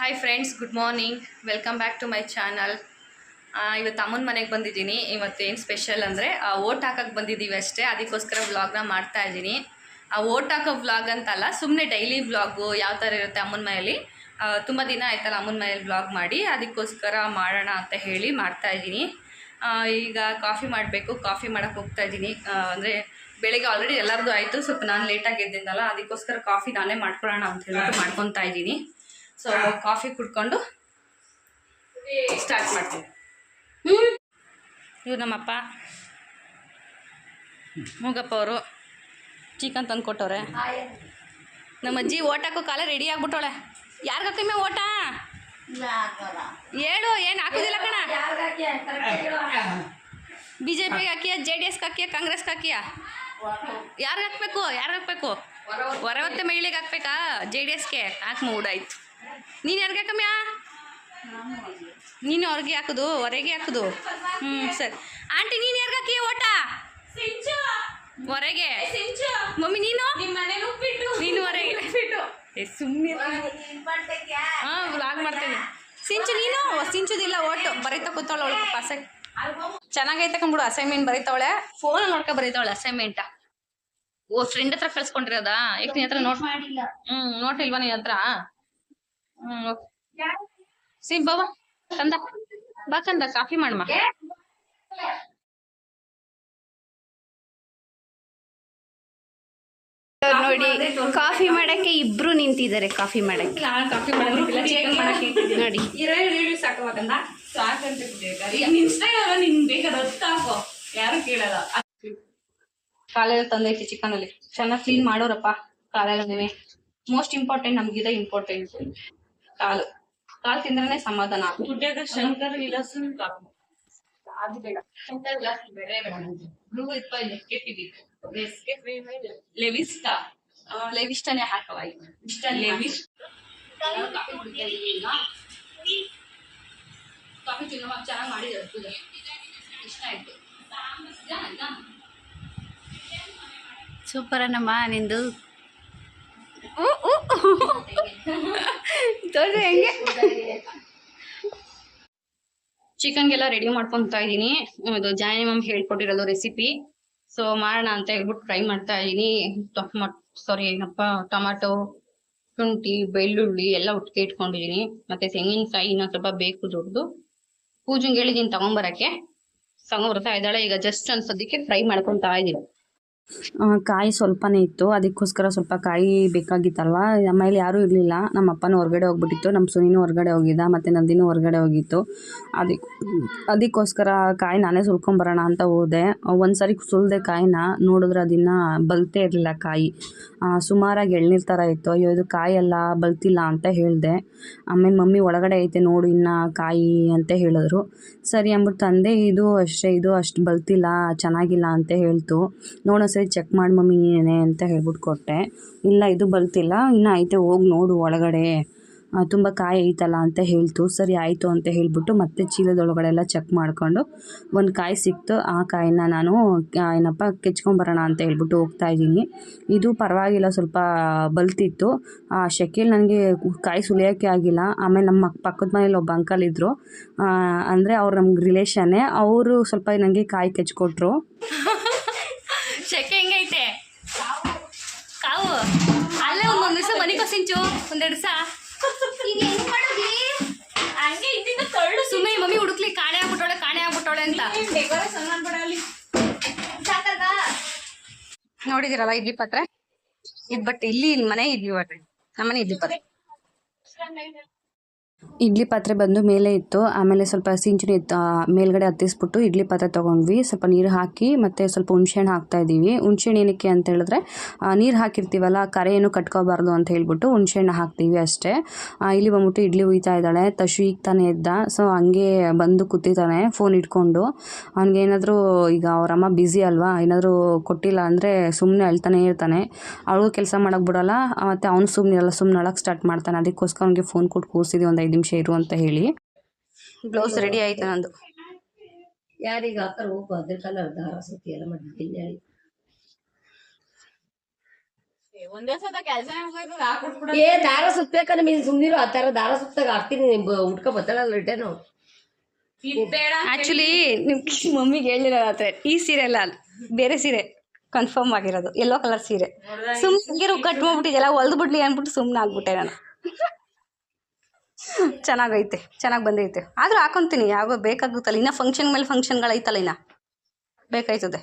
Hi friends good morning welcome back to my channel ಇವತ್ತು ಅಮ್ಮನ ಮನೆಗೆ ಬಂದಿದ್ದೀನಿ. ಇವತ್ತು ಏನು ಸ್ಪೆಷಲ್ ಅಂದರೆ ಓಟ್ ಹಾಕಕ್ಕೆ ಬಂದಿದ್ದೀವಿ ಅಷ್ಟೇ. ಅದಕ್ಕೋಸ್ಕರ ವ್ಲಾಗ್ನ ಮಾಡ್ತಾ ಇದ್ದೀನಿ. ಆ, ಓಟ್ ಹಾಕೋ ವ್ಲಾಗ್ ಅಂತಲ್ಲ ಸುಮ್ಮನೆ ಡೈಲಿ ವ್ಲಾಗು ಯಾವ ಥರ ಇರುತ್ತೆ ಅಮ್ಮನ ಮನೆಯಲ್ಲಿ? ತುಂಬ ದಿನ ಆಯ್ತಲ್ಲ ಅಮ್ಮನ ಮನೇಲಿ ವ್ಲಾಗ್ ಮಾಡಿ, ಅದಕ್ಕೋಸ್ಕರ ಮಾಡೋಣ ಅಂತ ಹೇಳಿ ಮಾಡ್ತಾ ಇದ್ದೀನಿ. ಈಗ ಕಾಫಿ ಮಾಡಬೇಕು. ಕಾಫಿ ಮಾಡೋಕೆ ಹೋಗ್ತಾ ಇದ್ದೀನಿ. ಅಂದರೆ ಬೆಳಿಗ್ಗೆ ಆಲ್ರೆಡಿ ಎಲ್ಲರದ್ದು ಆಯಿತು. ಸ್ವಲ್ಪ ನಾನು ಲೇಟಾಗಿ ಎದ್ದಿದ್ದಲ್ಲ ಅದಕ್ಕೋಸ್ಕರ ಕಾಫಿ ನಾನೇ ಮಾಡ್ಕೊಳ್ಳೋಣ ಅಂತ ಹೇಳ್ಬಿಟ್ಟು ಮಾಡ್ಕೊತಾ ಇದ್ದೀನಿ. ಸೊ ಕಾಫಿ ಕುಡ್ಕೊಂಡು ಸ್ಟಾರ್ಟ್ ಮಾಡ್ತೀನಿ. ಇವ್ರು ನಮ್ಮಪ್ಪ ಮೂಗಪ್ಪ ಅವರು ಚಿಕನ್ ತಂದು ಕೊಟ್ಟವ್ರೆ. ನಮ್ಮ ಅಜ್ಜಿ ಓಟಕ್ಕೂ ಕಾಲ ರೆಡಿ ಆಗ್ಬಿಟ್ಟವಳೆ. ಯಾರಿಗೆ ಹಾಕಿಮೆ ಓಟ? ಹೇಳು ಏನು ಹಾಕೋದಿಲ್ಲ ಕಣ. ಬಿ ಜೆ ಪಿಗೆ ಹಾಕಿಯ ಜೆ ಡಿ ಎಸ್ಗೆ ಹಾಕಿಯ ಕಾಂಗ್ರೆಸ್ಗೆ ಹಾಕಿಯ? ಯಾರಿಗೆ ಹಾಕ್ಬೇಕು? ಯಾರಿಗೆ ಹಾಕ್ಬೇಕು? ಹೊರವತ್ತೆ. ಮಹಿಳೆಗೆ ಹಾಕ್ಬೇಕಾ? ಜೆ ಡಿ ಎಸ್ಗೆ ಹಾಕಿ ಮೂಡಾಯ್ತು ನೀನು ಯಾರಿಗೆ ಹಾಕಮ್ಮ ನೀನು ಅವ್ರಿಗೆ ಹಾಕೋದು ಹೊರಗೆ ಹಾಕೋದು. ಹ್ಞೂ ಸರಿ. ಆಂಟಿ ನೀನು ಯಾರಿಗೆ ಹಾಕಿಯ ಓಟ? ಹೊರಗೆ? ಮಮ್ಮಿ ನೀನು? ನೀನು ಹೊರಗೆ. ಸುಮ್ಮನೆ ಹಾಂ ವ್ಲಾಗ್ ಮಾಡ್ತೀನಿ. ಸಿಂಚು ನೀನು? ಸಿಂಚುದಿಲ್ಲ ಒಟ್ಟು ಬರೀತಾ ಕೂತಾವಳೆ ಅವಳು ಪಾಸ ಚೆನ್ನಾಗೈತೆ ಕಂಬಿಡು ಅಸೈನ್ಮೆಂಟ್ ಬರೀತಾವಳೆ. ಫೋನ್ ನೋಡ್ಕೊ ಬರೀತಾವಳೆ ಅಸೈನ್ಮೆಂಟ ಓ ಫ್ರೆಂಡ್ ಹತ್ರ ಕಳ್ಸ್ಕೊಂಡಿರೋದಾ? ಯಾಕೆ ನೀನ್ ಹತ್ರ ನೋಟ್ ಹ್ಮ್ ನೋಟ್ ಇಲ್ವಾ ನೀನ್ ಹತ್ರ? ಹ್ಮ್ ಸಿ ಬಾಬಾ ಕಂದ ಬಾ ಕಂದ ಕಾಫಿ ಮಾಡಮ್ಮ ನೋಡಿ ಕಾಫಿ ಮಾಡಕ್ಕೆ ಇಬ್ರು ನಿಂತಿದ್ದಾರೆ ಕಾಫಿ ಮಾಡಕ್ಕೆ. ಕಾಫಿ ಮಾಡೋದಿಲ್ಲ ಚಿಕನ್ ಮಾಡಕ್ಕೆ ನೋಡಿ. ಕಾಲೆಲ್ಲ ತಂದೈತಿ ಚಿಕನ್ ಅಲ್ಲಿ ಚೆನ್ನಾಗಿ ಕ್ಲೀನ್ ಮಾಡೋರಪ್ಪ ಕಾಲೆಲ್ಲ ಮೋಸ್ಟ್ ಇಂಪಾರ್ಟೆಂಟ್ ನಮ್ಗಿದ ಇಂಪಾರ್ಟೆಂಟ್ ಕಾಲು ಕಾಲು ತಿಂದ್ರೆ ಸಮಾಧಾನ ಶಂಕರ್ ವಿಲಾಸ್ ಅದು ಬೇಡ. ಶಂಕರ್ ವಿಲಾಸ್ ಬೇಡ ಬೇಡ ಬ್ಲೂ ಇಪ್ಪ ಲೆವಿಸ್ಟಾ ಲೆವಿಸ್ಟಾನೇ ಹಾಕವ ಇಷ್ಟ ಲೆವಿಸ್ ಕಾಫಿ ಚೆನ್ನಾಗಿ ಮಾಡಿದ್ದಾರೆ ಪೂಜೆ. ಇಷ್ಟ ಆಯ್ತು. ಸೂಪರ್ ಅನ್ನಮ್ಮ ನಿಂದು. ಓ ಊ. ತೋರ್ಸು ಹೆಂಗೆ? ಚಿಕನ್ಗೆಲ್ಲ ರೆಡಿ ಮಾಡ್ಕೊತಾ ಇದ್ದೀನಿ. ಇದು ಜಾನಿ ಮಮ್ ಹೇಳ್ಕೊಟ್ಟಿರೋದು ರೆಸಿಪಿ ಸೊ ಮಾಡೋಣ ಅಂತ ಹೇಳ್ಬಿಟ್ಟು ಟ್ರೈ ಮಾಡ್ತಾ ಇದ್ದೀನಿ. ಸಾರಿ ಏನಪ್ಪ, ಟೊಮಾಟೊ, ಶುಂಠಿ, ಬೆಳ್ಳುಳ್ಳಿ ಎಲ್ಲ ಒಟ್ಟಿಗೆ ಇಟ್ಕೊಂಡಿದ್ದೀನಿ. ಮತ್ತೆ ತೆಂಗಿನಕಾಯಿ ಇನ್ನೊಂದು ಸ್ವಲ್ಪ ಬೇಕು ದೊಡ್ಡದು. ಪೂಜೆಗೆ ಹೇಳಿದ್ದೀನಿ ತಗೊಂಬರಕ್ಕೆ. ತಗೊಂಬರ್ತಾ ಇದ್ದಾಳೆ ಈಗ ಜಸ್ಟ್ ಅನ್ಸೋದಕ್ಕೆ ಫ್ರೈ ಮಾಡ್ಕೊತಾ ಇದ್ದೀನಿ. ಕಾಯಿ ಸ್ವಲ್ಪನೇ ಇತ್ತು. ಅದಕ್ಕೋಸ್ಕರ ಸ್ವಲ್ಪ ಕಾಯಿ ಬೇಕಾಗಿತ್ತಲ್ವ ನಮ್ಮಲ್ಲಿ ಯಾರೂ ಇರಲಿಲ್ಲ. ನಮ್ಮ ಅಪ್ಪನೂ ಹೊರಗಡೆ ಹೋಗ್ಬಿಟ್ಟಿತ್ತು. ನಮ್ಮ ಸುನಿನೂ ಹೊರಗಡೆ ಹೋಗಿದ್ದ. ಮತ್ತು ನಂದಿನೂ ಹೊರಗಡೆ ಹೋಗಿತ್ತು. ಅದಕ್ಕೆ ಅದಕ್ಕೋಸ್ಕರ ಕಾಯಿ ನಾನೇ ಸುಲ್ಕೊಂಬರೋಣ ಅಂತ ಹೋದೆ. ಒಂದು ಸರಿ ಸುಲಿದೆ ಕಾಯಿನ ನೋಡಿದ್ರೆ ಅದನ್ನು ಬಲ್ತೇ ಇರಲಿಲ್ಲ ಕಾಯಿ. ಸುಮಾರಾಗಿ ಎಳ್ನೀರು ಥರ ಇತ್ತು. ಅಯ್ಯೋ, ಇದು ಕಾಯೆಲ್ಲ ಬಲ್ತಿಲ್ಲ ಅಂತ ಹೇಳಿದೆ. ಆಮೇಲೆ ಮಮ್ಮಿ ಒಳಗಡೆ ಐತೆ ನೋಡು, ಇನ್ನು ಕಾಯಿ ಅಂತ ಹೇಳಿದ್ರು. ಸರಿ ಅಂದ್ಬಿಟ್ಟು ತಂದೆ, ಇದು ಅಷ್ಟೇ, ಇದು ಅಷ್ಟು ಬಲ್ತಿಲ್ಲ, ಚೆನ್ನಾಗಿಲ್ಲ ಅಂತ ಹೇಳ್ತು. ನೋಡೋ ಸರಿ ಚೆಕ್ ಮಾಡಿ ಮಮ್ಮಿ ನೀನೇ ಅಂತ ಹೇಳ್ಬಿಟ್ಟು ಕೊಟ್ಟೆ. ಇಲ್ಲ, ಇದು ಬಲ್ತಿಲ್ಲ, ಇನ್ನು ಐತೆ, ಹೋಗಿ ನೋಡು ಒಳಗಡೆ. ತುಂಬ ಕಾಯಿ ಐತಲ್ಲ ಅಂತ ಹೇಳ್ತು. ಸರಿ, ಆಯಿತು ಅಂತ ಹೇಳ್ಬಿಟ್ಟು ಮತ್ತೆ ಚೀಲದೊಳಗಡೆ ಎಲ್ಲ ಚೆಕ್ ಮಾಡಿಕೊಂಡು ಒಂದು ಕಾಯಿ ಸಿಕ್ತು. ಆ ಕಾಯಿನ ನಾನು ಏನಪ್ಪ, ಕೆಚ್ಕೊಂಬರೋಣ ಅಂತ ಹೇಳ್ಬಿಟ್ಟು ಹೋಗ್ತಾ ಇದ್ದೀನಿ. ಇದು ಪರವಾಗಿಲ್ಲ, ಸ್ವಲ್ಪ ಬಲ್ತಿತ್ತು. ಆ, ಶೆಕೆಲ್ ನನಗೆ ಕಾಯಿ ಸುಲಿಯೋಕ್ಕೆ ಆಗಿಲ್ಲ. ಆಮೇಲೆ ನಮ್ಮ ಪಕ್ಕದ ಮನೇಲಿ ಒಬ್ಬ ಅಂಕಲ್ ಇದ್ದರು ಅಂದರೆ ಅವ್ರು ನಮ್ಗೆ ರಿಲೇಷನ್ನೇ ಅವರು ಸ್ವಲ್ಪ ನನಗೆ ಕಾಯಿ ಕೆಚ್ಕೊಟ್ರು. ಅಲ್ಲೇ ಒಂದೊಂದು ದಿವಸ ಮನೆಗೆ ಸಿಂಚು ಒಂದೆರಡು ದಿವಸ. ಹಂಗೆ ಇದ್ದಿದ್ದು ತಳ್ಳು. ಸುಮ್ಮನೆ ಮಮ್ಮಿ ಹುಡುಕ್ಲಿ ಕಾಣೆ ಆಗ್ಬಿಟ್ಟೋಳೆ ಕಾಣೆ ಆಗ್ಬಿಟ್ಟೋಳೆ ಅಂತ. ನೋಡಿದಿರಲ್ಲ ಇಡ್ಲಿ ಪಾತ್ರೆ? ಇದ್ ಬಟ್ ಇಲ್ಲಿ ಮನೆ ಇದ್ವಿ ಪಾತ್ರೆ. ನಮ್ಮನೆ ಇಡ್ಲಿ ಪಾತ್ರೆ. ಇಡ್ಲಿ ಪಾತ್ರೆ ಬಂದು ಮೇಲೆ ಇತ್ತು. ಆಮೇಲೆ ಸ್ವಲ್ಪ ಸಿಂಚುನಿ ಇತ್ತು. ಮೇಲ್ಗಡೆ ಹತ್ತಿಸ್ಬಿಟ್ಟು ಇಡ್ಲಿ ಪಾತ್ರೆ ತೊಗೊಂಡ್ವಿ. ಸ್ವಲ್ಪ ನೀರು ಹಾಕಿ ಮತ್ತು ಸ್ವಲ್ಪ ಹುಣ್ಸೆಹಣ್ಣು ಹಾಕ್ತಾ ಇದ್ದೀವಿ. ಹುಣ್ಸೆಹಣ್ಣು ಏನಕ್ಕೆ ಅಂತ ಹೇಳಿದ್ರೆ ನೀರು ಹಾಕಿರ್ತೀವಲ್ಲ, ಕರೆ ಏನು ಕಟ್ಕೋಬಾರ್ದು ಅಂತ ಹೇಳ್ಬಿಟ್ಟು ಹುಣ್ಸೆಹಣ್ಣು ಹಾಕ್ತೀವಿ ಅಷ್ಟೇ. ಇಲ್ಲಿ ಬಂದ್ಬಿಟ್ಟು ಇಡ್ಲಿ ಉಯ್ತಾ ಇದ್ದಾಳೆ. ತಶು ಈಗ ತಾನೇ ಇದ್ದ ಸೊ ಹಂಗೆ ಬಂದು ಕೂತಿದ್ದಾನೆ ಫೋನ್ ಇಟ್ಕೊಂಡು. ಅವ್ನಿಗೇನಾದರೂ ಈಗ ಅವರಮ್ಮ ಬ್ಯುಸಿ ಅಲ್ವಾ? ಏನಾದರೂ ಕೊಟ್ಟಿಲ್ಲ ಅಂದರೆ ಸುಮ್ಮನೆ ಅಳ್ತಾನೆ ಇರ್ತಾನೆ. ಅವಳು ಕೆಲಸ ಮಾಡೋಕ್ಕೆ ಬಿಡೋಲ್ಲ. ಮತ್ತು ಅವ್ನು ಸುಮ್ಮನೆ ಇರಲ್ಲ ಸುಮ್ಮನೆ ಅಳಕ್ಕೆ ಸ್ಟಾರ್ಟ್ ಮಾಡ್ತಾನೆ. ಅದಕ್ಕೋಸ್ಕರ ಅವ್ನಿಗೆ ಫೋನ್ ಕೊಟ್ಟು ಕೂರಿಸಿದ್ವಿ ಒಂದು ಐದು ನಿಮಿಷ ಇರು ಅಂತ ಹೇಳಿ. ಬ್ಲೌಸ್ ರೆಡಿ ಆಯ್ತು ನಂದು. ಯಾರಿಗೆ ಹಾಕರ್ ಹೋಗು ಅದ್ರ ಕಲರ್ ದಾರ ಸುತ್ತಿ ಎಲ್ಲ ಮಾಡಿ ಏ ದಾರ ಸುತ್ತಬೇಕಂದ್ರೆ ನೀನ್ ಸುಮ್ನಿರು ಆ ತರ ದಾರ ಸುತ್ತಾಗ ಹಾಕ್ತೀನಿ ಉಟ್ಕ ಬತ್ತಲ್ಲ ರಿಟರ್ನು ಆಕ್ಚುಲಿ ನಿಮ್ ಮಮ್ಮಿಗೆ ಹೇಳಿರೋ ರಾತ್ರಿ ಈ ಸೀರೆ ಅಲ್ಲ ಬೇರೆ ಸೀರೆ ಕನ್ಫರ್ಮ್ ಆಗಿರೋದು ಎಲ್ಲೋ ಕಲರ್ ಸೀರೆ. ಸುಮ್ಮನೆ ಕಟ್ ಮಾಡ್ಬಿಟ್ಟಿದ್ದೆಲ್ಲ ಹೊಲ್ದು ಬಿಡ್ಲಿ ಅಂದ್ಬಿಟ್ಟು ಸುಮ್ಮನೆ ಆಗ್ಬಿಟ್ಟೆ ನಾನು. ಚೆನ್ನಾಗೈತೆ, ಚೆನ್ನಾಗಿ ಬಂದೈತೆ. ಆದರೂ ಹಾಕೊತೀನಿ ಯಾವ ಬೇಕಾಗುತ್ತಲ್ಲ. ಇನ್ನೂ ಫಂಕ್ಷನ್ ಮೇಲೆ ಫಂಕ್ಷನ್ಗಳೈತಲ್ಲ ಇನ್ನ. ಬೇಕಾಯ್ತದೆ.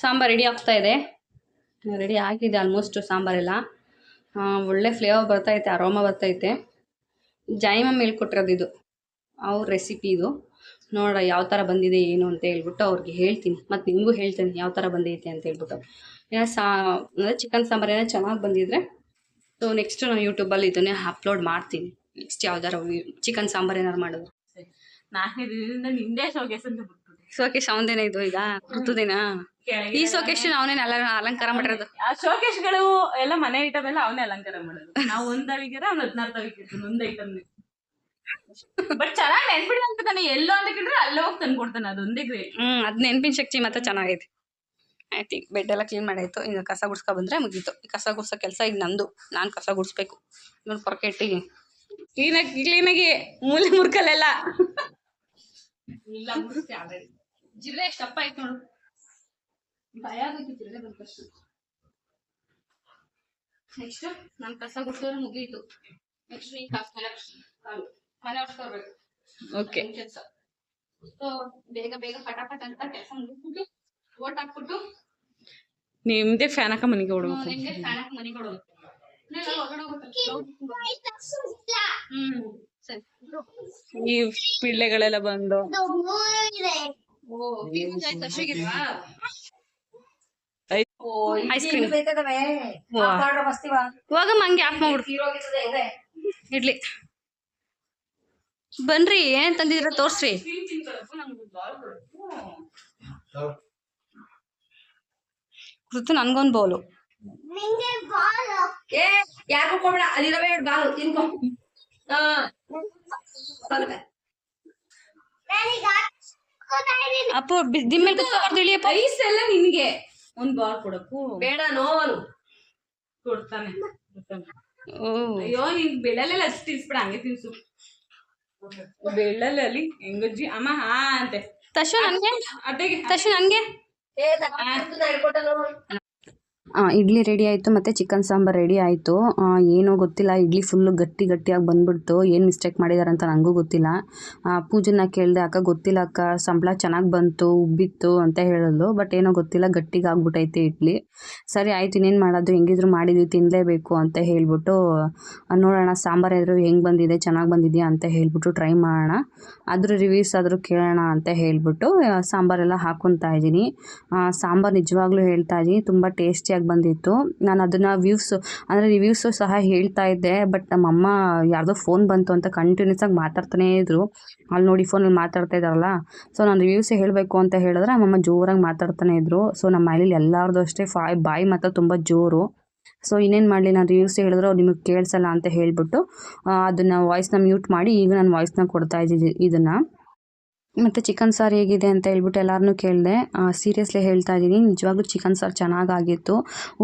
ಸಾಂಬಾರು ರೆಡಿ ಆಗ್ತಾ ಇದೆ. ರೆಡಿ ಆಗಿದೆ ಆಲ್ಮೋಸ್ಟ್ ಸಾಂಬಾರೆಲ್ಲ. ಒಳ್ಳೆ ಫ್ಲೇವರ್ ಬರ್ತೈತೆ ಅರೋಮ ಬರ್ತೈತೆ. ಜಾಯಿಮಮ್ಮ ಹೇಳ್ಕೊಟ್ಟಿರೋದು ಇದು. ಅವ್ರ ರೆಸಿಪಿ ಇದು. ನೋಡ ಯಾವ ಥರ ಬಂದಿದೆ, ಏನು ಅಂತ ಹೇಳ್ಬಿಟ್ಟು ಅವ್ರಿಗೆ ಹೇಳ್ತೀನಿ. ಮತ್ತು ನಿಮಗೂ ಹೇಳ್ತೀನಿ ಯಾವ ಥರ ಬಂದೈತೆ ಅಂತ ಹೇಳ್ಬಿಟ್ಟು. ಏನೋ ಸಾ, ಅಂದರೆ ಚಿಕನ್ ಸಾಂಬಾರು ಏನೋ ಚೆನ್ನಾಗಿ ಬಂದಿದ್ರೆ ಸೊ ನೆಕ್ಸ್ಟ್ ನಾನು ಯೂಟ್ಯೂಬಲ್ಲಿ ಇದನ್ನೇ ಅಪ್ಲೋಡ್ ಮಾಡ್ತೀನಿ. ನೆಕ್ಸ್ಟ್ ಯಾವ್ದಾರು ಚಿಕನ್ ಸಾಂಬಾರ್ ಏನಾರು ಮಾಡೋದು. ನಾಲ್ಕನೇ ದಿನದಿಂದ ನಿಂದೇ ಶೋಕೇಸ್ ಅಂತ ಬಿಟ್ಬಿಟ್ಟೆ ಸೋಕೇಶ್ ಅವನದೇನ ಇದು ಈಗ? ಋತುದೇನಾ? ಈ ಶೋಕೇಶ್ ಅವನೇನ ಅಲಂಕಾರ ಮಾಡಿರೋದು. ಆ ಶೋಕೇಶ್ಗಳು ಎಲ್ಲ ಮನೆ ಐಟಮ್ ಎಲ್ಲ ಅವನೇ ಅಲಂಕಾರ ಮಾಡೋದು. ನಾವು ಒಂದ್ ಅವಿಗೆರ ಅವ್ನು ಹದಿನಾರು ತವಿಕಿರ್ತಾನೆ ಒಂದ್ ಐಟಮ್ ಬಟ್ ಚೆನ್ನಾಗಿ ನೆನ್ಪಿಡಿ ಅಂತ ನಾನು ಎಲ್ಲೋ ಅಂತ ಕೇಳಿದ್ರೆ ಅಲ್ಲೇ ಹೋಗಿ ತಂದ್ಕೊಡ್ತಾನೆ ಅದೊಂದೇ ಗ್ರೇಟ್ ಹ್ಮ್ ಅದ್ ನೆನ್ಪಿನ ಶಕ್ತಿ ಮಾತ್ರ ಚೆನ್ನಾಗೈತೆ. ಆಯ್ತು ಈಗ ಬೆಡ್ ಎಲ್ಲ ಕ್ಲೀನ್ ಮಾಡಾಯಿತು. ಈಗ ಕಸ ಗುಡ್ಸ್ಕೊ ಬಂದ್ರೆ ಮುಗೀತು. ಈ ಕಸ ಗುಡ್ಸೋ ಕೆಲಸ ಈಗ ನಂದು. ನಾನು ಕಸ ಗುಡಿಸ್ಬೇಕು. ಇವನು ಪೊರಕೆ ಕ್ಲೀನಾಗಿ ಕ್ಲೀನಾಗಿ ಮೂಲೆ ಮುರ್ಕಲೆಲ್ಲ. ಇಲ್ಲ ಜಿಲ್ಲೆ ಎಷ್ಟು ದಪ್ಪ ಆಯ್ತು ನೋಡು. ಭಯ ಜಿರಳೆ ಬಂದ ತಕ್ಷಣ ನೆಕ್ಸ್ಟ್ ನಾನು ಕಸ ಗುಡ್ಸೋದ್ರೆ ಮುಗೀತು. ನೆಕ್ಸ್ಟ್ ನೀನು ಕಸ ಮನೆ ಓಕೆ ಕೆಲಸ. ಸೊ ಬೇಗ ಬೇಗ ಪಟಾಪಟ್ ಅಂತ ಕೆಲಸ ಮುಗಿಸ್ಬಿಟ್ಟು ಓಟ್ ಹಾಕ್ಬಿಟ್ಟು? ನಿಮ್ದೇ ಫ್ಯಾನ್ ಹಾಕ ಮನೆಗೆ ಸರಿ. ಈ ಪಿಳ್ಳೆಗಳೆಲ್ಲ ಬಂದು. ಐಸ್ ಕ್ರೀಮ್ ಹೋಗಮ್ಮ ಹಂಗೆ ಆಫ್ ಮಾಡ್ಬಿಡು. ಇಡ್ಲಿ ಬನ್ರಿ ಏನ್ ತಂದಿದ್ರ ತೋರ್ಸ್ರಿ. ಋತು ನನ್ಗೊಂದ್ ಬೌಲು ಏ ಯಾಕೆ ಕೊಡ್ಬೇಡ ಅಲ್ಲಿರವೇ ಎರಡು ಬಾಲು ತಿನ್ಕೊ. ಅಪ್ಪು ಬಿ- ದಿಮ್ಮೇಲ್ ಕುತ್ಕೊಬಾರ್ದು ಇಳಿಯಪ್ಪ. ಐಸ್ ಎಲ್ಲ ನಿನ್ಗೆ. ಒಂದ್ ಬಾಲ್ ಕೊಡಕ್ಕೂ. ಬೇಡ ನೋವನು ಕೊಡ್ತಾನೆ. ಕೊಡ್ತಾನೆ. ಓ. ಅಯ್ಯೋ ನೀನ್ ಬೆಳ್ಳಲ್ಲೆಲ್ಲ ಅಷ್ಟು ತಿನ್ಸ್ಬಿಡ ಹಂಗೆ ತಿನ್ಸು. ಬೆಳ್ಳಲ್ಲಿ ಹೆಂಗಜ್ಜಿ ಅಮ್ಮ ಹಾ ಅಂತೆ. ತಶು ನನ್ಗೆ? ಅತ್ತೆಗೆ ತಶು ನನ್ಗೆ? ಏ ತಗೊಂಡು ಹಿಡ್ಕೊಟ್ಟನು ಇಡ್ಲಿ ರೆಡಿ ಆಯಿತು ಮತ್ತು ಚಿಕನ್ ಸಾಂಬಾರು ರೆಡಿ ಆಯಿತು. ಏನೋ ಗೊತ್ತಿಲ್ಲ ಇಡ್ಲಿ ಫುಲ್ಲು ಗಟ್ಟಿ ಗಟ್ಟಿಯಾಗಿ ಬಂದ್ಬಿಡ್ತು. ಏನು ಮಿಸ್ಟೇಕ್ ಮಾಡಿದ್ದಾರೆ ಅಂತ ನನಗೂ ಗೊತ್ತಿಲ್ಲ. ಆ, ಪೂಜನ್ನ ಕೇಳಿದೆ ಅಕ್ಕ ಗೊತ್ತಿಲ್ಲ ಅಕ್ಕ ಸಂಬಳ ಚೆನ್ನಾಗಿ ಬಂತು ಉಬ್ಬಿತ್ತು ಅಂತ ಹೇಳಿದ್ಲು ಬಟ್ ಏನೋ ಗೊತ್ತಿಲ್ಲ ಗಟ್ಟಿಗೆ ಆಗ್ಬಿಟ್ಟೈತೆ ಇಡ್ಲಿ. ಸರಿ ಆಯ್ತು ಇನ್ನೇನು ಮಾಡೋದು? ಹೆಂಗಿದ್ರು ಮಾಡಿದ್ವಿ ತಿನ್ನಲೇಬೇಕು ಅಂತ ಹೇಳ್ಬಿಟ್ಟು ನೋಡೋಣ ಸಾಂಬಾರು ಏನಾದ್ರು ಹೆಂಗೆ ಬಂದಿದೆ ಚೆನ್ನಾಗಿ ಬಂದಿದೆಯಾ ಅಂತ ಹೇಳ್ಬಿಟ್ಟು ಟ್ರೈ ಮಾಡೋಣ. ಅದ್ರ ರಿವ್ಯೂಸ್ ಆದರೂ ಕೇಳೋಣ ಅಂತ ಹೇಳ್ಬಿಟ್ಟು ಸಾಂಬಾರೆಲ್ಲ ಹಾಕ್ಕೊತಾ ಇದ್ದೀನಿ. ಸಾಂಬಾರು ನಿಜವಾಗ್ಲೂ ಹೇಳ್ತಾ ಇದ್ದೀನಿ. ತುಂಬ ಟೇಸ್ಟಿಯಾಗಿ ಬಂದಿತ್ತು. ನಾನು ಅದನ್ನು ವ್ಯೂವ್ಸ್ ಅಂದರೆ ರಿವ್ಯೂಸು ಸಹ ಹೇಳ್ತಾ ಇದ್ದೆ ಬಟ್ ನಮ್ಮಮ್ಮ ಯಾರ್ದೋ ಫೋನ್ ಬಂತು ಅಂತ ಕಂಟಿನ್ಯೂಸ್ ಆಗಿ ಮಾತಾಡ್ತಾನೇ ಇದ್ದರು ಅಲ್ಲಿ ನೋಡಿ ಫೋನಲ್ಲಿ ಮಾತಾಡ್ತಾ ಇದ್ದಾರಲ್ಲ ಸೊ ನಾನು ರಿವ್ಯೂಸೇ ಹೇಳಬೇಕು ಅಂತ ಹೇಳಿದ್ರೆ ನಮ್ಮಮ್ಮ ಜೋರಾಗಿ ಮಾತಾಡ್ತಾನೆ ಇದ್ದರು ಸೊ ನಮ್ಮ ಮನೇಲಿ ಎಲ್ಲರದ್ದು ಅಷ್ಟೇ ಫಾಯ್ ಬಾಯಿ ಮಾತ್ರ ತುಂಬ ಜೋರು. ಸೊ ಇನ್ನೇನು ಮಾಡಲಿ, ನಾನು ರಿವ್ಯೂಸ್ ಹೇಳಿದ್ರೆ ಅವ್ರು ನಿಮಗೆ ಕೇಳಿಸಲ್ಲ ಅಂತ ಹೇಳಿಬಿಟ್ಟು ಅದನ್ನು ವಾಯ್ಸ್ನ ಮ್ಯೂಟ್ ಮಾಡಿ ಈಗ ನಾನು ವಾಯ್ಸ್ನ ಕೊಡ್ತಾ ಇದ್ದೀನಿ ಇದನ್ನು. ಮತ್ತು ಚಿಕನ್ ಸಾರು ಹೇಗಿದೆ ಅಂತ ಹೇಳ್ಬಿಟ್ಟು ಎಲ್ಲರನ್ನೂ ಕೇಳಿದೆ. ಸೀರಿಯಸ್ಲಿ ಹೇಳ್ತಾ ಇದ್ದೀನಿ ನಿಜವಾಗ್ಲೂ ಚಿಕನ್ ಸಾರು ಚೆನ್ನಾಗಾಗಿತ್ತು.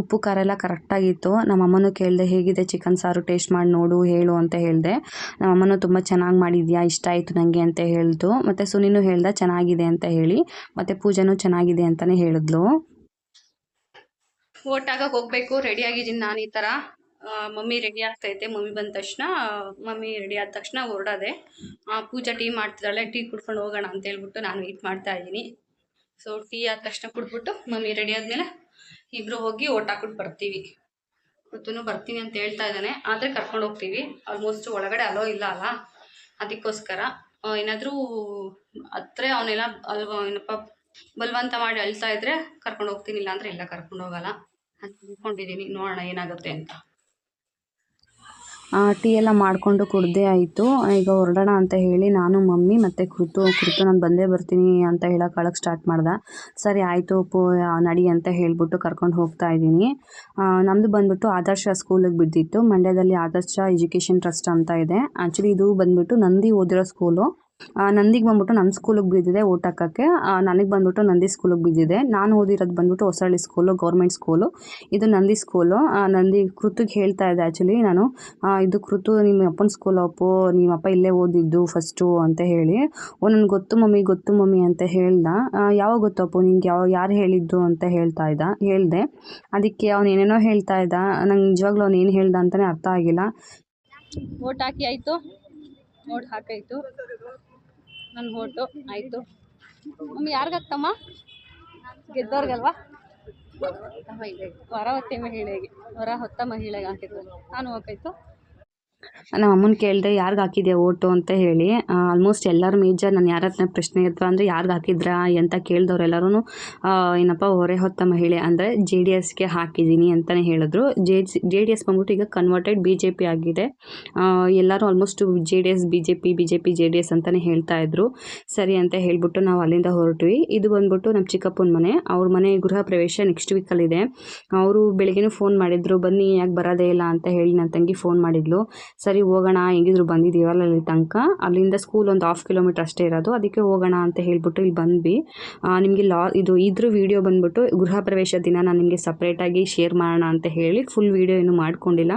ಉಪ್ಪು, ಖಾರ ಎಲ್ಲ ಕರೆಕ್ಟಾಗಿತ್ತು. ನಮ್ಮ ಅಮ್ಮನೂ ಕೇಳಿದೆ, ಹೇಗಿದೆ ಚಿಕನ್ ಸಾರು? ಟೇಸ್ಟ್ ಮಾಡಿ ನೋಡು, ಹೇಳು ಅಂತ ಹೇಳಿದೆ. ನಮ್ಮ ಅಮ್ಮನೂ ತುಂಬ ಚೆನ್ನಾಗಿ ಮಾಡಿದ್ಯಾ? ಇಷ್ಟ ಆಯಿತು ನನಗೆ ಅಂತ ಹೇಳಿತು ಮತ್ತು ಸುನಿನೂ ಹೇಳ್ದೆ, ಚೆನ್ನಾಗಿದೆ ಅಂತ ಹೇಳಿ. ಮತ್ತು ಪೂಜೆನೂ ಚೆನ್ನಾಗಿದೆ ಅಂತಲೇ ಹೇಳಿದ್ಲು. ಓಟ್ ಹಾಕಕ್ಕೆ ಹೋಗಬೇಕು. ರೆಡಿ ಆಗಿದ್ದೀನಿ ನಾನು ಈ ಥರ ಮಮ್ಮಿ ರೆಡಿ ಆಗ್ತೈತೆ. ಮಮ್ಮಿ ಬಂದ ತಕ್ಷಣ, ಮಮ್ಮಿ ರೆಡಿ ಆದ ತಕ್ಷಣ ಹೊರಡೋದೆ ಪೂಜಾ ಟೀ ಮಾಡ್ತಿದ್ದಾಳೆ. ಟೀ ಕುಡ್ಕೊಂಡು ಹೋಗೋಣ ಅಂತ ಹೇಳ್ಬಿಟ್ಟು ನಾನು ವೆಯ್ಟ್ ಮಾಡ್ತಾ ಇದ್ದೀನಿ. ಸೊ ಟೀ ಆದ ತಕ್ಷಣ ಕುಡ್ಬಿಟ್ಟು ಮಮ್ಮಿ ರೆಡಿ ಆದಮೇಲೆ ಇಬ್ರು ಹೋಗಿ ಓಟ್ ಹಾಕ್ಬಿಟ್ಟು ಬರ್ತೀವಿ. ಮತ್ತೂ ಬರ್ತೀನಿ ಅಂತ ಹೇಳ್ತಾ ಇದ್ದಾನೆ. ಆದರೆ ಕರ್ಕೊಂಡು ಹೋಗ್ತೀವಿ. ಆಲ್ಮೋಸ್ಟ್ ಒಳಗಡೆ ಅಲೋ ಇಲ್ಲ ಅಲ್ಲ. ಅದಕ್ಕೋಸ್ಕರ ಏನಾದರೂ ಹತ್ರ ಅವನೆಲ್ಲ ಅಲ್ವ, ಏನಪ್ಪ, ಬಲವಂತ ಮಾಡಿ ಅಳ್ತಾ ಇದ್ರೆ ಕರ್ಕೊಂಡು ಹೋಗ್ತೀನಿ. ಇಲ್ಲ ಅಂದರೆ ಇಲ್ಲ, ಕರ್ಕೊಂಡು ಹೋಗಲ್ಲ. ಅಂತ ಅಂದ್ಕೊಂಡಿದ್ದೀನಿ ನೋಡೋಣ ಏನಾಗುತ್ತೆ ಅಂತ. ಟೀ ಎಲ್ಲ ಮಾಡಿಕೊಂಡು ಕುಡ್ದೆ ಆಯಿತು. ಈಗ ಹೊರಡೋಣ ಅಂತ ಹೇಳಿ ನಾನು, ಮಮ್ಮಿ ಮತ್ತು ಕೃತು ಕೃತು ನಾನು ಬಂದೇ ಬರ್ತೀನಿ ಅಂತ ಹೇಳಕ್ಕೆ ಅಳಕ್ಕೆ ಸ್ಟಾರ್ಟ್ ಮಾಡ್ದೆ. ಸರಿ ಆಯಿತು ಪೋ ನಡಿ ಅಂತ ಹೇಳಿಬಿಟ್ಟು ಕರ್ಕೊಂಡು ಹೋಗ್ತಾ ಇದ್ದೀನಿ. ನಮ್ಮದು ಬಂದ್ಬಿಟ್ಟು ಆದರ್ಶ ಸ್ಕೂಲಿಗೆ ಬಿದ್ದಿತ್ತು ಮಂಡ್ಯದಲ್ಲಿ ಆದರ್ಶ ಎಜುಕೇಷನ್ ಟ್ರಸ್ಟ್ ಅಂತ ಇದೆ. ಆ್ಯಕ್ಚುಲಿ ಇದು ಬಂದ್ಬಿಟ್ಟು ನಂದಿ ಓದಿರೋ ಸ್ಕೂಲು ನಂದಿಗೆ ಬಂದ್ಬಿಟ್ಟು ನನ್ನ ಸ್ಕೂಲಿಗೆ ಬಿದ್ದಿದೆ ಓಟ್ ಹಾಕೋಕ್ಕೆ. ನನಗೆ ಬಂದ್ಬಿಟ್ಟು ನಂದಿ ಸ್ಕೂಲಿಗೆ ಬಿದ್ದಿದೆ. ನಾನು ಓದಿರೋದು ಬಂದ್ಬಿಟ್ಟು ಹೊಸಳ್ಳಿ ಸ್ಕೂಲು ಗೌರ್ಮೆಂಟ್ ಸ್ಕೂಲು ಇದು ನಂದಿ ಸ್ಕೂಲು ನಂದಿ ಕೃತಿಗೆ ಹೇಳ್ತಾ ಇದ್ದೆ ಆ್ಯಕ್ಚುಲಿ ನಾನು. ಇದು ಕೃತು ನಿಮ್ಮ ಅಪ್ಪನ ಸ್ಕೂಲ್ ಅಪ್ಪು ನಿಮ್ಮ ಅಪ್ಪ ಇಲ್ಲೇ ಓದಿದ್ದು ಫಸ್ಟು ಅಂತ ಹೇಳಿ. ಓ, ನನಗೆ ಗೊತ್ತು ಮಮ್ಮಿ ಗೊತ್ತು ಮಮ್ಮಿ ಅಂತ ಹೇಳ್ದ. ಯಾವ ಯಾವಾಗ ಗೊತ್ತಪ್ಪು ನಿಂಗೆ ಯಾವ, ಯಾರು ಹೇಳಿದ್ದು ಅಂತ ಹೇಳ್ತಾ ಇದ್ದ, ಹೇಳ್ದೆ. ಅದಕ್ಕೆ ಅವನು ಏನೇನೋ ಹೇಳ್ತಾ ಇದ್ದ. ನಂಗೆ ನಿಜವಾಗ್ಲೂ ಅವ್ನು ಏನು ಹೇಳ್ದ ಅಂತಲೇ ಅರ್ಥ ಆಗಿಲ್ಲ. ಓಟ್ ಹಾಕಿ ಆಯಿತು. ಓಟ್ ಹಾಕಾಯಿತು. ನನ್ನ ಓಟು ಆಯಿತು. ಮಮ್ಮಿ ಯಾರಿಗಾಗ್ತಮ್ಮ ಗೆದ್ದವ್ರಿಗಲ್ವಾ ಹೊರ ಹೊತ್ತೆ ಮಹಿಳೆಗೆ. ವರ ಹೊತ್ತ ಮಹಿಳೆಗೆ ಹಾಕಿದ್ರು ನಾನು ಹೋಗಾಯ್ತು ನಮ್ಮ ಅಮ್ಮನ ಕೇಳಿದೆ, ಯಾರಿಗೆ ಹಾಕಿದ್ಯಾ ಓಟು? ಅಂತ ಹೇಳಿ ಆಲ್ಮೋಸ್ಟ್ ಎಲ್ಲರೂ ಮೇಜರ್ ನಾನು ಯಾರ ಹತ್ರ ಪ್ರಶ್ನೆ ಇತ್ತು ಅಂದರೆ, ಯಾರಿಗೆ ಹಾಕಿದ್ರಾ? ಅಂತ ಕೇಳಿದವ್ರೆಲ್ಲರೂ ಏನಪ್ಪ ಹೊರೆ ಹೊತ್ತ ಮಹಿಳೆ ಅಂದರೆ ಜೆ ಡಿ ಎಸ್ಗೆ ಹಾಕಿದ್ದೀನಿ ಅಂತಲೇ ಹೇಳಿದ್ರು. ಜೆ ಜೆ ಡಿ ಎಸ್ ಬಂದ್ಬಿಟ್ಟು ಈಗ ಕನ್ವರ್ಟೆಡ್ ಬಿ ಜೆ ಪಿ ಆಗಿದೆ. ಎಲ್ಲರೂ almost J D S B J P B J P J D S ಅಂತಲೇ ಹೇಳ್ತಾ ಇದ್ರು. ಸರಿ ಅಂತ ಹೇಳಿಬಿಟ್ಟು ನಾವು ಅಲ್ಲಿಂದ ಹೊರಟ್ವಿ. ಇದು ಬಂದ್ಬಿಟ್ಟು ನಮ್ಮ ಚಿಕ್ಕಪ್ಪನ ಮನೆ. ಅವ್ರ ಮನೆ ಗೃಹ ಪ್ರವೇಶ ನೆಕ್ಸ್ಟ್ ವೀಕಲ್ಲಿದೆ ಅವರು ಬೆಳಗ್ಗೆನೂ ಫೋನ್ ಮಾಡಿದ್ರು. ಬನ್ನಿ, ಯಾಕೆ ಬರೋದೇ ಇಲ್ಲ? ಅಂತ ಹೇಳಿ ನನ್ನ ತಂಗಿ ಫೋನ್ ಮಾಡಿದ್ಲು. ಸರಿ, ಹೋಗೋಣ, ಹೆಂಗಿದ್ರು ಬಂದಿದ್ದೀವಲ್ಲ ಅಲ್ಲಿ ತನಕ ಅಲ್ಲಿಂದ ಸ್ಕೂಲ್ ಒಂದು ಹಾಫ್ ಕಿಲೋಮೀಟರ್ ಅಷ್ಟೇ ಇರೋದು. ಅದಕ್ಕೆ ಹೋಗೋಣ ಅಂತ ಹೇಳ್ಬಿಟ್ಟು ಇಲ್ಲಿ ಬಂದ್ವಿ. ನಿಮಗೆ ಲಾ ಇದು ಇದ್ರ ವಿಡಿಯೋ ಬಂದ್ಬಿಟ್ಟು ಗೃಹ ಪ್ರವೇಶ ದಿನ ನಾನು ನಿಮಗೆ ಸಪ್ರೇಟಾಗಿ ಶೇರ್ ಮಾಡೋಣ ಅಂತ ಹೇಳಿ ಫುಲ್ ವಿಡಿಯೋ ಏನು ಮಾಡ್ಕೊಂಡಿಲ್ಲ.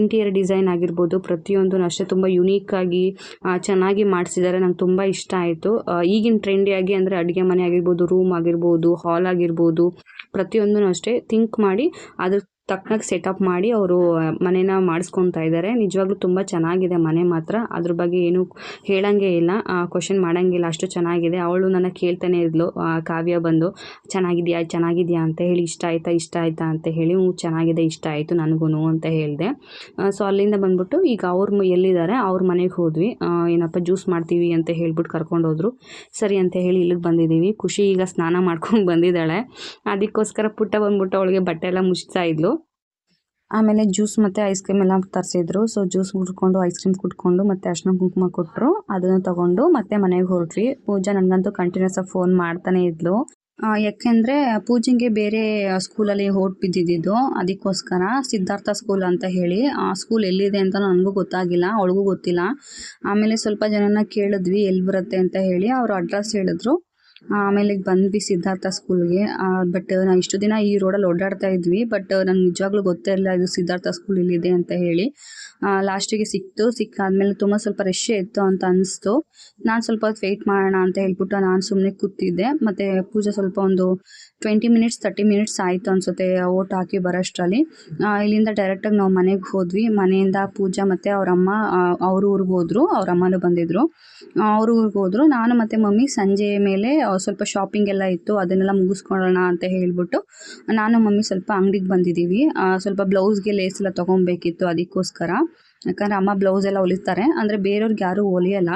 ಇಂಟೀರಿಯರ್ ಡಿಸೈನ್ ಆಗಿರ್ಬೋದು, ಪ್ರತಿಯೊಂದು ಅಷ್ಟೇ ತುಂಬ ಯುನೀಕಾಗಿ ಚೆನ್ನಾಗಿ ಮಾಡಿಸಿದ್ದಾರೆ. ನಂಗೆ ತುಂಬ ಇಷ್ಟ ಆಯಿತು. ಈಗಿನ ಟ್ರೆಂಡಿಯಾಗಿ ಅಂದರೆ ಅಡುಗೆ ಮನೆ ಆಗಿರ್ಬೋದು ರೂಮ್ ಆಗಿರ್ಬೋದು ಹಾಲ್ ಆಗಿರ್ಬೋದು ಪ್ರತಿಯೊಂದೂ ಅಷ್ಟೇ ಥಿಂಕ್ ಮಾಡಿ, ಅದ್ರ ತಕ್ಕನಾಗಿ ಸೆಟಪ್ ಮಾಡಿ ಅವರು ಮನೇನ ಮಾಡಿಸ್ಕೊತಾ ಇದ್ದಾರೆ ನಿಜವಾಗ್ಲೂ ತುಂಬ ಚೆನ್ನಾಗಿದೆ ಮನೆ ಮಾತ್ರ. ಅದ್ರ ಬಗ್ಗೆ ಏನು ಹೇಳಂಗೆ ಇಲ್ಲ. ಕ್ವಶನ್ ಮಾಡೋಂಗಿಲ್ಲ. ಅಷ್ಟು ಚೆನ್ನಾಗಿದೆ. ಅವಳು ನನ್ನ ಕೇಳ್ತಾನೆ ಇದ್ಲು. ಕಾವ್ಯ ಬಂದು, ಚೆನ್ನಾಗಿದೆಯಾ? ಚೆನ್ನಾಗಿದೆಯಾ? ಅಂತ ಹೇಳಿ, ಇಷ್ಟ ಆಯ್ತಾ? ಇಷ್ಟ ಆಯ್ತಾ? ಅಂತ ಹೇಳಿ, ಹ್ಞೂ, ಚೆನ್ನಾಗಿದೆ. ಇಷ್ಟ ಆಯಿತು ನನಗೂ ಅಂತ ಹೇಳಿದೆ. ಸೊ ಅಲ್ಲಿಂದ ಬಂದ್ಬಿಟ್ಟು ಈಗ ಅವ್ರು ಎಲ್ಲಿದ್ದಾರೆ? ಅವ್ರ ಮನೆಗೆ ಹೋದ್ವಿ. ಏನಪ್ಪ, ಜ್ಯೂಸ್ ಮಾಡ್ತೀವಿ ಅಂತ ಹೇಳ್ಬಿಟ್ಟು ಕರ್ಕೊಂಡೋದ್ರು ಸರಿ, ಅಂತ ಹೇಳಿ ಇಲ್ಲಿಗೆ ಬಂದಿದ್ದೀವಿ ಖುಷಿ ಈಗ ಸ್ನಾನ ಮಾಡ್ಕೊಂಡು ಬಂದಿದ್ದಾಳೆ. ಅದಕ್ಕೋಸ್ಕರ ಪುಟ್ಟ ಬಂದ್ಬಿಟ್ಟು ಅವಳಿಗೆ ಬಟ್ಟೆ ಎಲ್ಲ ಮುಚ್ತಾ ಇದ್ಲು. ಆಮೇಲೆ ಜ್ಯೂಸ್ ಮತ್ತು ಐಸ್ ಕ್ರೀಮ್ ಎಲ್ಲ ತರಿಸಿದ್ರು. ಸೊ ಜ್ಯೂಸ್ ಕುಡ್ಕೊಂಡು ಐಸ್ ಕ್ರೀಮ್ ಕುಡ್ಕೊಂಡು ಮತ್ತು ಅರ್ಶಿನ ಕುಂಕುಮ ಕೊಟ್ಟರು ಅದನ್ನು ತೊಗೊಂಡು ಮತ್ತೆ ಮನೆಗೆ ಹೊರಟ್ವಿ. ಪೂಜಾ ನನಗಂತೂ ಕಂಟಿನ್ಯೂಸ್ ಆಗಿ ಫೋನ್ ಮಾಡ್ತಾನೆ ಇದ್ಲು. ಯಾಕೆಂದರೆ ಪೂಜೆಗೆ ಬೇರೆ ಸ್ಕೂಲಲ್ಲಿ ಓಟ್ ಬಿದ್ದಿದ್ದು. ಅದಕ್ಕೋಸ್ಕರ ಸಿದ್ಧಾರ್ಥ ಸ್ಕೂಲ್ ಅಂತ ಹೇಳಿ, ಆ ಸ್ಕೂಲ್ ಎಲ್ಲಿದೆ ಅಂತ ನನಗೂ ಗೊತ್ತಾಗಿಲ್ಲ, ಅವಳಿಗೂ ಗೊತ್ತಿಲ್ಲ. ಆಮೇಲೆ ಸ್ವಲ್ಪ ಜನನ ಕೇಳಿದ್ವಿ, ಎಲ್ಲಿ ಬರುತ್ತೆ ಅಂತ ಹೇಳಿ, ಅವರು ಅಡ್ರೆಸ್ ಹೇಳಿದ್ರು. ಆಮೇಲೆ ಈಗ ಬಂದ್ವಿ ಸಿದ್ಧಾರ್ಥ ಸ್ಕೂಲ್ಗೆ. ಬಟ್ ನಾವು ಇಷ್ಟು ದಿನ ಈ ರೋಡಲ್ಲಿ ಓಡಾಡ್ತಾ ಇದ್ವಿ. ಬಟ್ ನಂಗೆ ನಿಜವಾಗ್ಲೂ ಗೊತ್ತೇ ಇಲ್ಲ ಇದು ಸಿದ್ಧಾರ್ಥ ಸ್ಕೂಲ್ ಇಲ್ಲಿದೆ ಅಂತ ಹೇಳಿ. ಲಾಸ್ಟಿಗೆ ಸಿಕ್ತು. ಸಿಕ್ಕಾದ್ಮೇಲೆ ತುಂಬ ಸ್ವಲ್ಪ ರಶ್ ಇತ್ತು ಅಂತ ಅನಿಸ್ತು. ನಾನು ಸ್ವಲ್ಪ ಹೊತ್ತು ವೆಯ್ಟ್ ಮಾಡೋಣ ಅಂತ ಹೇಳ್ಬಿಟ್ಟು ನಾನು ಸುಮ್ಮನೆ ಕೂತಿದ್ದೆ. ಮತ್ತು ಪೂಜೆ ಸ್ವಲ್ಪ ಒಂದು ಟ್ವೆಂಟಿ ಮಿನಿಟ್ಸ್ ತರ್ಟಿ ಮಿನಿಟ್ಸ್ ಆಯಿತು ಅನಿಸುತ್ತೆ ಓಟ್ ಹಾಕಿ ಬರೋಷ್ಟರಲ್ಲಿ. ಇಲ್ಲಿಂದ ಡೈರೆಕ್ಟಾಗಿ ನಾವು ಮನೆಗೆ ಹೋದ್ವಿ. ಮನೆಯಿಂದ ಪೂಜಾ ಮತ್ತು ಅವರಮ್ಮ ಅವ್ರ ಊರಿಗೆ ಹೋದರು, ಅವ್ರ ಅಮ್ಮನೂ ಬಂದಿದ್ದರು ಅವ್ರ ಊರಿಗೆ ಹೋದ್ರು. ನಾನು ಮತ್ತು ಮಮ್ಮಿ ಸಂಜೆ ಮೇಲೆ ಸ್ವಲ್ಪ ಶಾಪಿಂಗ್ ಎಲ್ಲ ಇತ್ತು, ಅದನ್ನೆಲ್ಲ ಮುಗಿಸ್ಕೊಳ್ಳೋಣ ಅಂತ ಹೇಳ್ಬಿಟ್ಟು, ನಾನು ಮಮ್ಮಿ ಸ್ವಲ್ಪ ಅಂಗಡಿಗೆ ಬಂದಿದ್ದೀವಿ ಸ್ವಲ್ಪ ಬ್ಲೌಸ್ಗೆ ಲೇಸ್ ಎಲ್ಲ ತೊಗೊಬೇಕಿತ್ತು ಅದಕ್ಕೋಸ್ಕರ. ಯಾಕಂದರೆ ಅಮ್ಮ ಬ್ಲೌಸ್ ಎಲ್ಲ ಹೊಲಿತಾರೆ ಅಂದರೆ ಬೇರೆಯವ್ರಿಗೆ ಯಾರೂ ಹೊಲಿಯಲ್ಲ.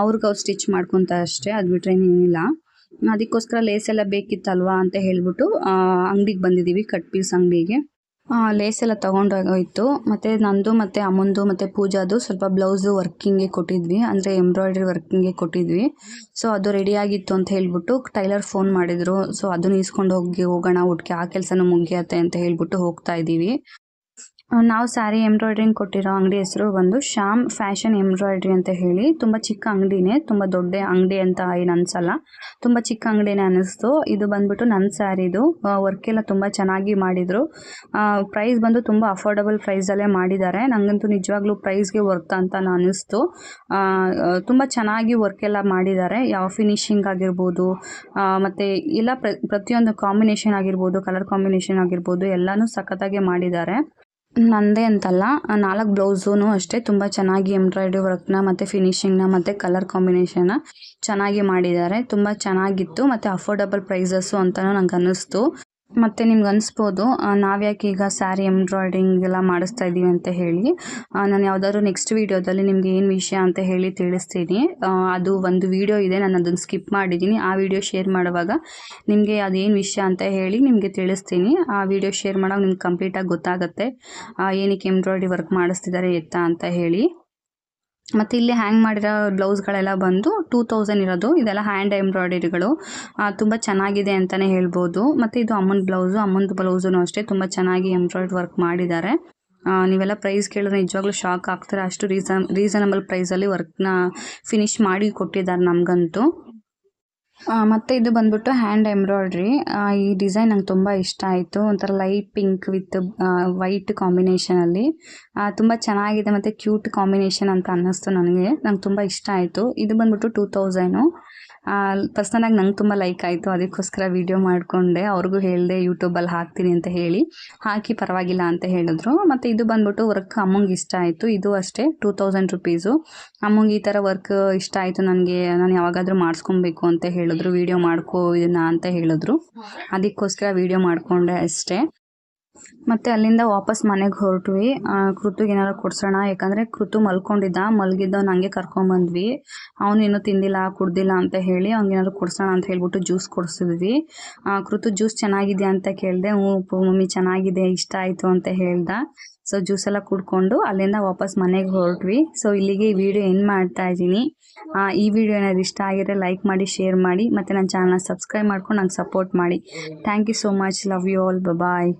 ಅವ್ರಿಗೆ ಅವ್ರು ಸ್ಟಿಚ್ ಮಾಡ್ಕೊತಾರೆ ಅಷ್ಟೇ ಅದು ಬಿಟ್ಟರೆ ಏನಿಲ್ಲ ಅದಕ್ಕೋಸ್ಕರ ಲೇಸ್ ಎಲ್ಲ ಬೇಕಿತ್ತಲ್ವಾ ಅಂತ ಹೇಳ್ಬಿಟ್ಟು ಅಂಗಡಿಗೆ ಬಂದಿದ್ದೀವಿ ಕಟ್ ಪೀಸ್ ಅಂಗಡಿಗೆ. ಲೇಸ್ ಎಲ್ಲ ತೊಗೊಂಡೋಗಿತ್ತು ಮತ್ತು ನಂದು ಮತ್ತು ಅಮ್ಮಂದು ಮತ್ತು ಪೂಜಾದು ಸ್ವಲ್ಪ ಬ್ಲೌಸು ವರ್ಕಿಂಗೇ ಕೊಟ್ಟಿದ್ವಿ. ಅಂದರೆ ಎಂಬ್ರಾಯ್ಡ್ರಿ ವರ್ಕಿಂಗೇ ಕೊಟ್ಟಿದ್ವಿ. ಸೊ ಅದು ರೆಡಿಯಾಗಿತ್ತು ಅಂತ ಹೇಳ್ಬಿಟ್ಟು ಟೈಲರ್ ಫೋನ್ ಮಾಡಿದರು. ಸೊ ಅದನ್ನು ಇಸ್ಕೊಂಡು ಹೋಗಿ ಹೋಗೋಣ, ಒಟ್ಟಿಗೆ ಆ ಕೆಲಸನೂ ಮುಗಿಯತ್ತೆ ಅಂತ ಹೇಳ್ಬಿಟ್ಟು ಹೋಗ್ತಾ ಇದ್ದೀವಿ. ನಾವು ಸ್ಯಾರಿ ಎಂಬ್ರಾಯ್ಡ್ರಿಂಗ್ ಕೊಟ್ಟಿರೋ ಅಂಗಡಿ ಹೆಸರು ಬಂದು ಶ್ಯಾಮ್ ಫ್ಯಾಷನ್ ಎಂಬ್ರಾಯ್ಡ್ರಿ ಅಂತ ಹೇಳಿ. ತುಂಬ ಚಿಕ್ಕ ಅಂಗಡಿನೇ, ತುಂಬ ದೊಡ್ಡ ಅಂಗಡಿ ಅಂತ ಏನು ಅನಿಸಲ್ಲ. ತುಂಬ ಚಿಕ್ಕ ಅಂಗಡಿನೇ ಅನ್ನಿಸ್ತು ಇದು ಬಂದ್ಬಿಟ್ಟು ನನ್ನ ಸ್ಯಾರಿದು ವರ್ಕ್ ಎಲ್ಲ ತುಂಬ ಚೆನ್ನಾಗಿ ಮಾಡಿದರು. ಪ್ರೈಸ್ ಬಂದು ತುಂಬ ಅಫೋರ್ಡಬಲ್ ಪ್ರೈಸಲ್ಲೇ ಮಾಡಿದ್ದಾರೆ. ನನಗಂತೂ ನಿಜವಾಗ್ಲೂ ಪ್ರೈಸ್ಗೆ ವರ್ತ್ ಅಂತ ಅನ್ನಿಸ್ತು ತುಂಬ ಚೆನ್ನಾಗಿ ವರ್ಕ್ ಎಲ್ಲ ಮಾಡಿದ್ದಾರೆ. ಯಾವ ಫಿನಿಶಿಂಗ್ ಆಗಿರ್ಬೋದು ಮತ್ತು ಎಲ್ಲ ಪ್ರ, ಪ್ರತಿಯೊಂದು ಕಾಂಬಿನೇಷನ್ ಆಗಿರ್ಬೋದು ಕಲರ್ ಕಾಂಬಿನೇಷನ್ ಆಗಿರ್ಬೋದು, ಎಲ್ಲನೂ ಸಖತ್ತಾಗಿ ಮಾಡಿದ್ದಾರೆ. ನಂದೇ ಅಂತಲ್ಲ ನಾಲ್ಕು ಬ್ಲೌಸೂ ಅಷ್ಟೇ ತುಂಬ ಚೆನ್ನಾಗಿ ಎಂಬ್ರಾಯ್ಡ್ರಿ ವರ್ಕ್ನ ಮತ್ತು ಫಿನಿಷಿಂಗ್ನ ಮತ್ತು ಕಲರ್ ಕಾಂಬಿನೇಷನ್ನ ಚೆನ್ನಾಗಿ ಮಾಡಿದ್ದಾರೆ. ತುಂಬ ಚೆನ್ನಾಗಿತ್ತು ಮತ್ತು ಅಫೋರ್ಡಬಲ್ ಪ್ರೈಸಸ್ಸು ಅಂತಲೂ ನಂಗೆ ಅನ್ನಿಸ್ತು ಮತ್ತು ನಿಮ್ಗೆ ಅನಿಸ್ಬೋದು ನಾವ್ಯಾಕೆ ಈಗ ಸ್ಯಾರಿ ಎಂಬ್ರಾಯ್ಡ್ರಿಂಗ್ ಎಲ್ಲ ಮಾಡಿಸ್ತಾ ಇದ್ದೀವಿ ಅಂತ ಹೇಳಿ ನಾನು ಯಾವುದಾದ್ರು ನೆಕ್ಸ್ಟ್ ವೀಡಿಯೋದಲ್ಲಿ ನಿಮಗೆ ಏನು ವಿಷಯ ಅಂತ ಹೇಳಿ ತಿಳಿಸ್ತೀನಿ. ಅದು ಒಂದು ವಿಡಿಯೋ ಇದೆ, ನಾನು ಅದನ್ನು ಸ್ಕಿಪ್ ಮಾಡಿದ್ದೀನಿ. ಆ ವಿಡಿಯೋ ಶೇರ್ ಮಾಡುವಾಗ ನಿಮಗೆ ಅದೇನು ವಿಷಯ ಅಂತ ಹೇಳಿ ನಿಮಗೆ ತಿಳಿಸ್ತೀನಿ. ಆ ವಿಡಿಯೋ ಶೇರ್ ಮಾಡೋಕೆ ನಿಮ್ಗೆ ಕಂಪ್ಲೀಟಾಗಿ ಗೊತ್ತಾಗುತ್ತೆ ಏನಕ್ಕೆ ಎಂಬ್ರಾಯ್ಡ್ರಿ ವರ್ಕ್ ಮಾಡಿಸ್ತಿದ್ದಾರೆ ಎತ್ತ ಅಂತ ಹೇಳಿ. ಮತ್ತು ಇಲ್ಲಿ ಹ್ಯಾಂಗ್ ಮಾಡಿರೋ ಬ್ಲೌಸ್ಗಳೆಲ್ಲ ಬಂದು ಟೂ ತೌಸಂಡ್ ಇರೋದು. ಇದೆಲ್ಲ ಹ್ಯಾಂಡ್ ಎಂಬ್ರಾಯ್ಡರಿಗಳು ತುಂಬ ಚೆನ್ನಾಗಿದೆ ಅಂತಲೇ ಹೇಳ್ಬೋದು. ಮತ್ತು ಇದು ಅಮ್ಮನ ಬ್ಲೌಸು ಅಮ್ಮನ ಬ್ಲೌಸೂ ಅಷ್ಟೇ ತುಂಬ ಚೆನ್ನಾಗಿ ಎಂಬ್ರಾಯ್ಡ್ ವರ್ಕ್ ಮಾಡಿದ್ದಾರೆ. ನೀವೆಲ್ಲ ಪ್ರೈಸ್ ಕೇಳಿದ್ರೆ ನಿಜವಾಗ್ಲೂ ಶಾಕ್ ಆಗ್ತಾರೆ. ಅಷ್ಟು ರೀಸನ್ ರೀಸನಬಲ್ ಪ್ರೈಸಲ್ಲಿ ವರ್ಕ್ನ ಫಿನಿಶ್ ಮಾಡಿ ಕೊಟ್ಟಿದ್ದಾರೆ ನಮಗಂತೂ. ಮತ್ತು ಇದು ಬಂದ್ಬಿಟ್ಟು ಹ್ಯಾಂಡ್ ಎಂಬ್ರಾಯ್ಡ್ರಿ ಈ ಡಿಸೈನ್ ನಂಗೆ ತುಂಬ ಇಷ್ಟ ಆಯಿತು. ಒಂಥರ ಲೈಟ್ ಪಿಂಕ್ ವಿತ್ ವೈಟ್ ಕಾಂಬಿನೇಷನಲ್ಲಿ ತುಂಬ ಚೆನ್ನಾಗಿದೆ ಮತ್ತು ಕ್ಯೂಟ್ ಕಾಂಬಿನೇಷನ್ ಅಂತ ಅನ್ನಿಸ್ತು ನನಗೆ. ನಂಗೆ ತುಂಬ ಇಷ್ಟ ಆಯಿತು. ಇದು ಬಂದ್ಬಿಟ್ಟು ಟೂ ತೌಸಂಡು ಪರ್ಸ್ನಲಾಗಿ ನಂಗೆ ತುಂಬ ಲೈಕ್ ಆಯಿತು. ಅದಕ್ಕೋಸ್ಕರ ವೀಡಿಯೋ ಮಾಡಿಕೊಂಡೆ. ಅವ್ರಿಗೂ ಹೇಳಿದೆ, ಯೂಟ್ಯೂಬಲ್ಲಿ ಹಾಕ್ತೀನಿ ಅಂತ ಹೇಳಿ. ಹಾಕಿ ಪರವಾಗಿಲ್ಲ ಅಂತ ಹೇಳಿದ್ರು. ಮತ್ತು ಇದು ಬಂದ್ಬಿಟ್ಟು ವರ್ಕ್ ಅಮ್ಮಂಗೆ ಇಷ್ಟ ಆಯಿತು. ಇದು ಅಷ್ಟೇ, ಟೂ ತೌಸಂಡ್ ರುಪೀಸು. ಅಮ್ಮಂಗೆ ಈ ಥರ ವರ್ಕ್ ಇಷ್ಟ ಆಯಿತು ನನಗೆ. ನಾನು ಯಾವಾಗಾದರೂ ಮಾಡಿಸ್ಕೊಬೇಕು ಅಂತ ಹೇಳಿದ್ರು. ವೀಡಿಯೋ ಮಾಡ್ಕೋ ಇದನ್ನ ಅಂತ ಹೇಳಿದ್ರು. ಅದಕ್ಕೋಸ್ಕರ ವೀಡಿಯೋ ಮಾಡಿಕೊಂಡೆ ಅಷ್ಟೇ. ಮತ್ತು ಅಲ್ಲಿಂದ ವಾಪಸ್ ಮನೆಗೆ ಹೊರಟ್ವಿ. ಕೃತುಗೆ ಏನಾರು ಕೊಡ್ಸೋಣ, ಯಾಕಂದರೆ ಕೃತು ಮಲ್ಕೊಂಡಿದ್ದ, ಮಲಗಿದ್ದವ್ನು ಹಂಗೆ ಕರ್ಕೊಂಬಂದ್ವಿ ಅವ್ನು ಇನ್ನೂ ತಿಂದಿಲ್ಲ, ಕುಡ್ದಿಲ್ಲ ಅಂತ ಹೇಳಿ ಅವ್ನಿಗೇನಾದ್ರು ಕೊಡ್ಸೋಣ ಅಂತ ಹೇಳ್ಬಿಟ್ಟು ಜ್ಯೂಸ್ ಕೊಡಿಸಿದ್ವಿ. ಕೃತು ಜ್ಯೂಸ್ ಚೆನ್ನಾಗಿದೆ ಅಂತ ಕೇಳಿದೆ, ಹ್ಞೂ ಮಮ್ಮಿ ಚೆನ್ನಾಗಿದೆ, ಇಷ್ಟ ಆಯಿತು ಅಂತ ಹೇಳ್ದ. ಸೊ, ಜ್ಯೂಸ್ ಎಲ್ಲ ಕುಡ್ಕೊಂಡು ಅಲ್ಲಿಂದ ವಾಪಸ್ ಮನೆಗೆ ಹೊರಟ್ವಿ. ಸೊ, ಇಲ್ಲಿಗೆ ಈ ವಿಡಿಯೋ ಏನು ಮಾಡ್ತಾ ಇದ್ದೀನಿ. ಈ ವಿಡಿಯೋ ಏನಾದ್ರು ಇಷ್ಟ ಆಗಿದ್ರೆ ಲೈಕ್ ಮಾಡಿ, ಶೇರ್ ಮಾಡಿ, ಮತ್ತು ನನ್ನ ಚಾನಲ್ನ ಸಬ್ಸ್ಕ್ರೈಬ್ ಮಾಡ್ಕೊಂಡು ನಂಗೆ ಸಪೋರ್ಟ್ ಮಾಡಿ. Thank you so much. Love you all. Bye.